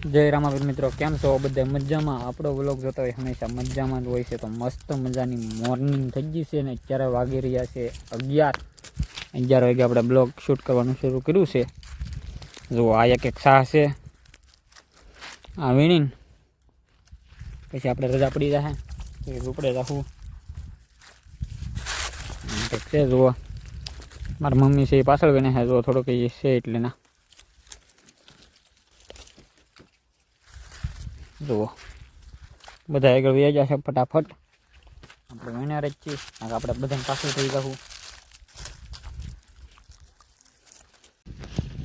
જય રામાવીર મિત્રો, કેમ છો? બધા મજામાં? આપણો વ્લોગ જોતા હોય હંમેશા મજામાં જ હોય છે. તો મસ્ત મજાની મોર્નિંગ થઈ ગઈ છે ને અત્યારે વાગી રહ્યા છે અગિયાર. અગિયાર વાગે આપણે બ્લોગ શૂટ કરવાનું શરૂ કર્યું છે. જુઓ, આ એક એક શાહ છે. આ વીણીને. પછી આપણે રજા પડી જાય પછી રૂપડે રાખવું કંઈક છે, જુઓ. મારી મમ્મી છે એ પાછળ ગણે છે જુઓ, થોડોક એ છે એટલે ના. જુઓ. બધા આગળ વ્યા જશે ફટાફટ. આપણે વિનાર જ છીએ. કારણ કે આપણે બધાને પાછળ થઈ જવું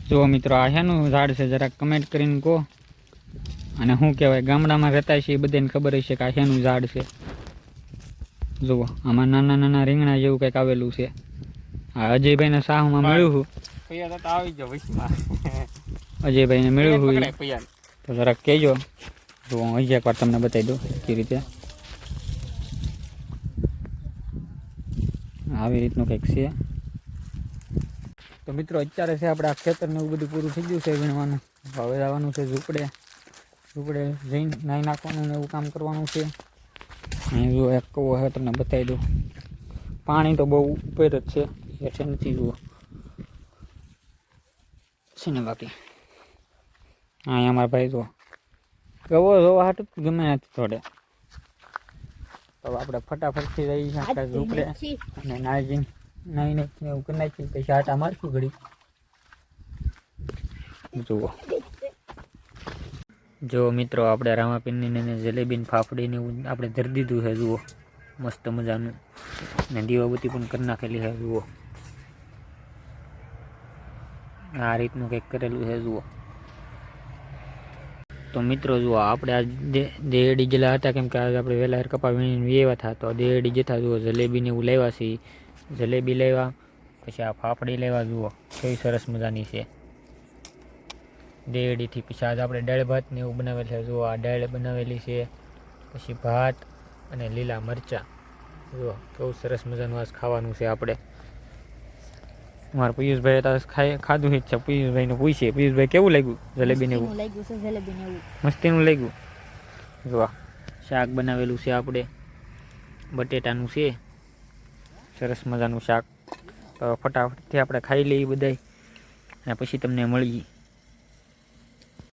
જુઓ મિત્રો આ શેનું ઝાડ છે? જરાક કમેન્ટ કરીને કહો. અને શું કહેવાય? ગામડામાં રહેતા છે એ બધાને ખબર હશે કે આ શેનું ઝાડ છે. જુઓ આમાં નાના નાના રીંગણા જેવું કંઈક આવેલું છે. આ અજયભાઈને સાહમાં મળ્યું હતું આવી જાવ વૈશમાં અજયભાઈને મળ્યું હતું પકડાય પૈયા. તો જરાક કહેજો. તો હું હજી એકવાર તમને બતાવી દઉં કે રીતે. આવી રીતનું કંઈક છે. તો મિત્રો, અત્યારે છે આપણે આ ખેતરને એવું બધું પૂરું થઈ ગયું છે વીણવાનું. હવે જવાનું છે ઝૂંપડે. ઝૂંપડે જઈને નાહી નાખવાનું ને એવું કામ કરવાનું છે. અહીં જો એક કવો હવે તમને બતાવી દઉં. પાણી તો બહુ ઉપર જ છે. એટલે નથી, જુઓ. છે ને બાકી? અહીંયા અમારા ભાઈ જો કવો જોવા હાટું ગમે નથી થોડે. તો આપણે ફટાફટથી રહી આપણે ઝૂંપડે. અને નાઈ નાઈને એવું કરી નાખી પછી આટા મારશું ઘડી. જુઓ. જો મિત્રો આપણે રામાપીનની ને જલેબીને ફાફડીને એવું આપણે ધરી દીધું છે જુઓ. મસ્ત મજાનું. ને દીવાબત્તી પણ કરી નાખેલી છે જુઓ. આ રીતનું કંઈક કરેલું છે જુઓ. તો મિત્રો જુઓ, આપણે આ દેહડી જેલા હતા કેમ કે આજે આપણે વહેલા કપા વીણીને વેવા હતા. તો દેહડી જતા જુઓ, જલેબીને એવું લેવા છે. જલેબી લેવા પછી આ ફાફડી લેવા જુઓ. કેવી સરસ મજાની છે. દેહડીથી પછી આજે આપણે દાળ ભાત ને એવું બનાવેલ છે. જુઓ, આ દાળ બનાવેલી છે. પછી ભાત અને લીલા મરચાં. જુઓ, કેવું સરસ મજાનું આજ ખાવાનું છે આપણે. મારા પિયુષભાઈ તો ખાઈ ખાધું જ છે. પિયુષભાઈને પૂછીએ. પિયુષભાઈ કેવું લાગ્યું? જલેબીને એવું? લાગ્યું છે જલેબી ને એવું. મસ્તીનું લાગ્યું? જોવા શાક બનાવેલું છે આપણે. બટેટાનું છે. સરસ મજાનું શાક. તો ફટાફટથી આપણે ખાઈ લઈએ બધાય. અને પછી તમને મળીએ.